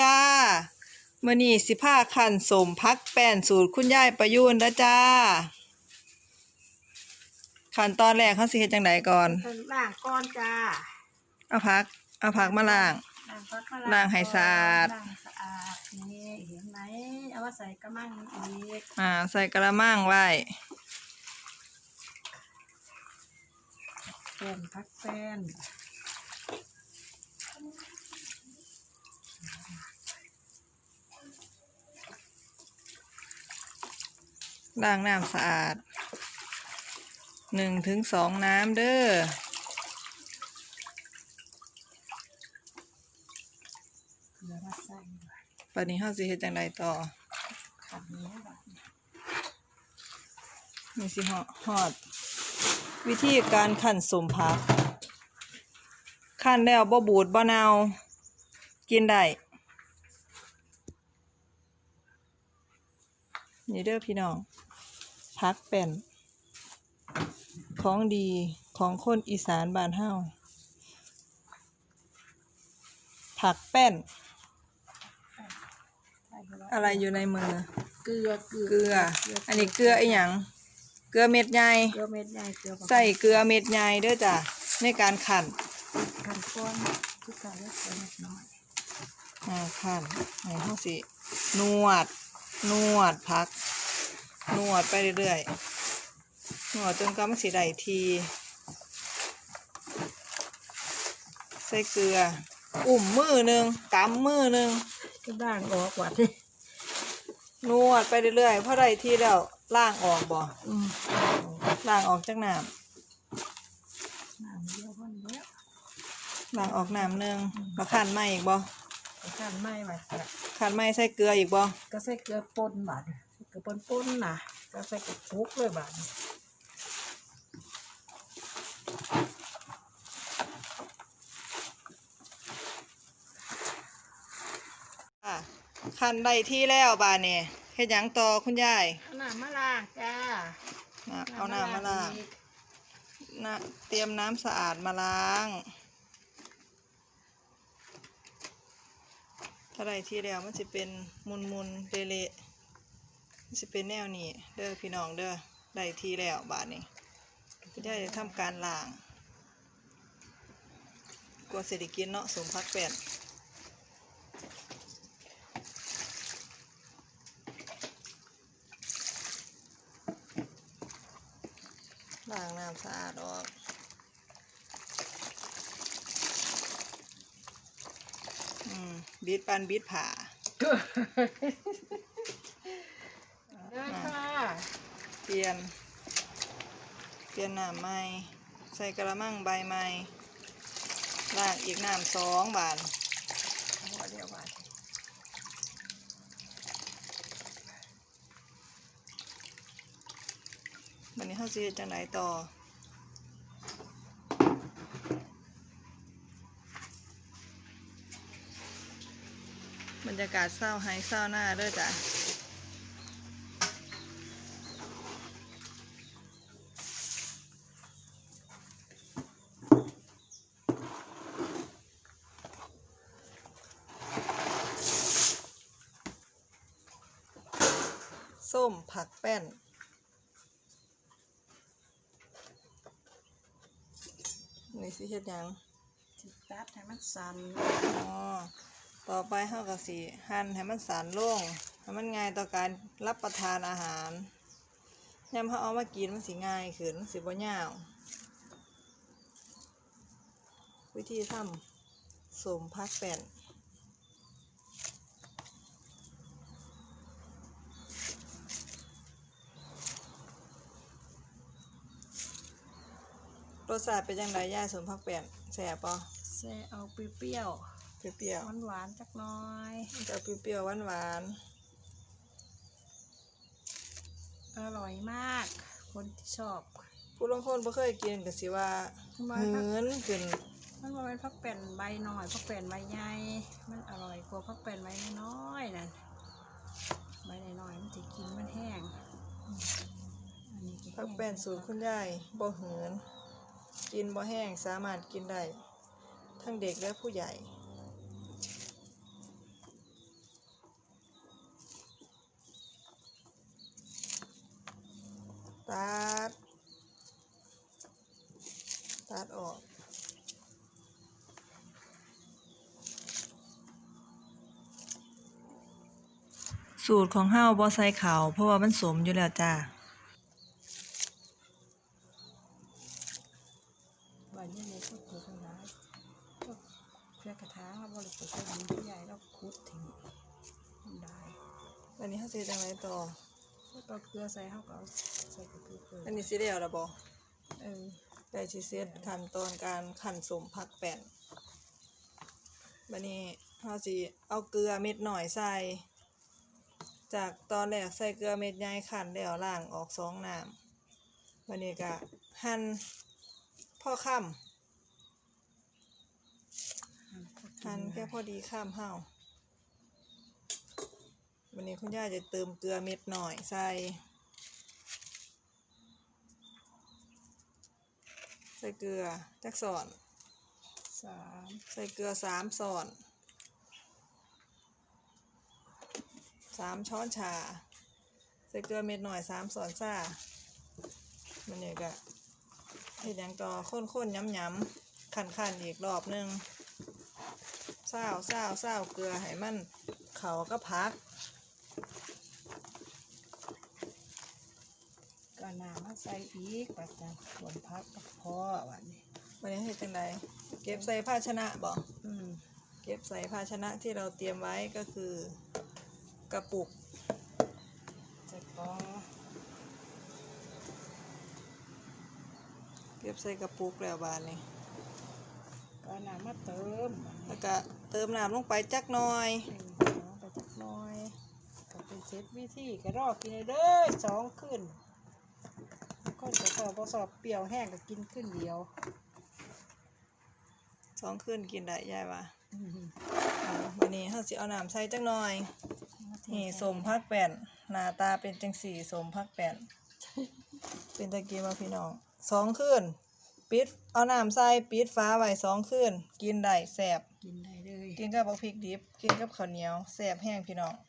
จ้ามื่อนี้สิผ้าขันสมพักแป้นสูตรคุณยายประยุนนะจ้าขั้นตอนแรกเขาสิเฮ็ดจังไดก่อนเป็นล่างก้อนจ้าเอาผัก เอาผักมาล้างล่างพักมาล้างให้สะอาด ล้างสะอาดนี่เห็นไหมเอามาใส่กระมังอีกอ่า ใส่กระมังไว้ แป้นพักแป้น ล้างน้ำสะอาดหนึ่งถึงสองน้ำเด้อปันนี้เขาสิเฮ็ดจังไดต่อนี้ยแบบมีสิฮอดฮอด วิธีการขั้นสมพักขั้นแล้วบ่บูดบ่เนากินได้นี่เด้อพี่น้อง พักเป็นของดีของคนอีสานบ้านเฮาผักแป้นใส่ไปแล้วอะไรอยู่ในมือ เกลือเกลือเกลือ อันนี้เกลือไอ้หยังเกลือเม็ดใหญ่เกลือเม็ดใหญ่เกลือใส่เกลือเม็ดใหญ่เด้อจ้ะในการขันกันก้อนที่ใส่แล้วใส่เล็กน้อยอ่าขันให้เฮาสินวด นวดพัก นวดไปเรื่อยๆ นวดจนกว่ามันสิได้ที ใส่เกลือ อุ่มมือหนึ่งกำมือหนึ่งก็ด่างออกหวัดนวดไปเรื่อยๆพอได้ที่แล้วล่างออกบ่อืมล่างออกจากน้น้ำเดียวคนเดียวำล่างออกน้ำหนึ่งมาขันใหม่อีกบ่ขันไม่ไหวจ้ะขันใหม่ใส่เกลืออีกบ่ก็ใส่เกลือป่นบาด เกลือป่นป่นๆนะก็ใส่กระปุกเลยบาดอะขันได้ที่แล้วบาดนี่เฮ็ดหยังต่อคุณยายเอาน้ำมาล้างจ้านะเอาน้ำมาล้างนะเตรียมน้ำสะอาดมาล้างถ้าได้ที่แล้วมันจะเป็นมุนมุนๆเละๆมัน จะเป็นแนวนี้เด้อพี่น้องเด้อได้ที่แล้วบาดนี้คุณยายจะทำการล้างกลัวเสได็กินเนาะสมพักแป้นล้างน้ำสะอาดออกบีดปันบีดผ่า เด้อค่ะ เปลี่ยน เปลี่ยนน้ำใหม่ ใส่กระมังใบใหม่ลางอีกน้ำสองบาทหัวเดียวบาดวันนี้เขาสิเฮ็ดจังไหนต่อบรรยากาศเศร้าไห้เศร้าหน้าเด้อจ้ะ ส้มผักแป้น นี่สิเฮ็ดหยังสิตัดให้มันสั่นอ๋อต่อไปเฮาก็สิหั่นให้มันสานลงให้มันง่ายต่อการรับประทานอาหารยามเฮาเอามากินมันสิง่ายขึ้นมันสิบ่ยาววิธีทำสมพักแป้น รสชาติเป็นจังไดย่ายสมพักแป้นแซ่บปะแซ่เอาเปรี้ยวเปรี้ยวๆหวานๆจักหน้อยๆจะเปรี้ยวๆหวานอร่อยมาก คนที่ชอบๆผู้ลางคนบ่เคยกินก็สิว่ามาเหืครับอนขึ้นมันบ่เป็นพักแป้นใบหน่อยพักแป้นใบใหญ่มันอร่อยกว่าพักแป้นใบน้อยๆนั่นใบน้อยๆมันจะกินมันแห้งอืมอันนี้พักแป้นสูตรคุณยายบ่เหือน กินบ่แห้งสามารถกินได้ ทั้งเด็กและผู้ใหญ่ ตัด ตัดออกสูตรของเฮาบอไซส่ขาวเพราะว่ามันสมอยู่แล้วจ้า ใบนี้เนี่ยก็เกิดอะไรก็เพื่อกระถางเราบริสุทธิ์ใส่ดินที่ใหญ่แล้วคุดทิ้งมันได้อันนี้เฮาสิจังไดต่อแล้วก็เกลือใส่เขาก็เอาใส่กระปุกเลยอันนี้สิได้แล้วล่ะบ่เออได้สิเสร็จขั้นตอนการคั่นสมผักแป้นบัดนี้เฮาสิเอาเกลือเม็ดหน่อยใส่ จากตอนแรกใส่เกลือเม็ดใหญ่คั่นแล้วล้างออกสองน้ำบัดนี้ก็หั่น พ่อค่ำหั่นแค่พอดีข้ามเฮาวันนี้คุณย่าจะเติมเกลือเม็ดหน่อยใส่ ใส่เกลือจักสอนสามใส่เกลือสามสอนสามช้อนชา ใส่เกลือเม็ดหน่อยสามสอนซ่ามันเนี่ยก็ เห็ดหยังต่อข้นๆย้ำๆขันๆอีกรอบหนึงเศร้าเศร้าเศร้าเกลือให้มันเขาก็พักก็น้ำมาใส่อีกปัจจัยบนพักกับพ่อวันนี้วันนี้เฮ็ดจังใดเก็บใส่ภาชนะบ่อืมเก็บใส่ภาชนะที่เราเตรียมไว้ก็คือกระปุก ใส่กอง เก็บใส่กระปุกแล้วบานนี้ก็น้ำมาเติมบัดนี้แล้วก็เติมน้ำลงไปจักหน่อยเออเอาไปจักหน้อยก็เป็นเซตวิธีก็รอกินเลยเด้อสองขึ้นคนจะสอบพอสอบเปรี้ยวแห้งก็กินขึ้นเดียวสองคืนกินได้ยายว่าอืมอ่าวันนี้เฮาสิเอาน้ำใส่จักหน่อยนี่สมพักแป้นหน้าตาเป็นจังสีสมพักแป้นเป็นตะกี้มาพี่น้อง สองคืนปิดเอาน้ำใส่ปิดฟ้าไว้สองคืนกินได้แซ่บกินได้เลย กินกับบักพริกดิบกินกับข้าวเหนียวแซ่บแห้งพี่น้อง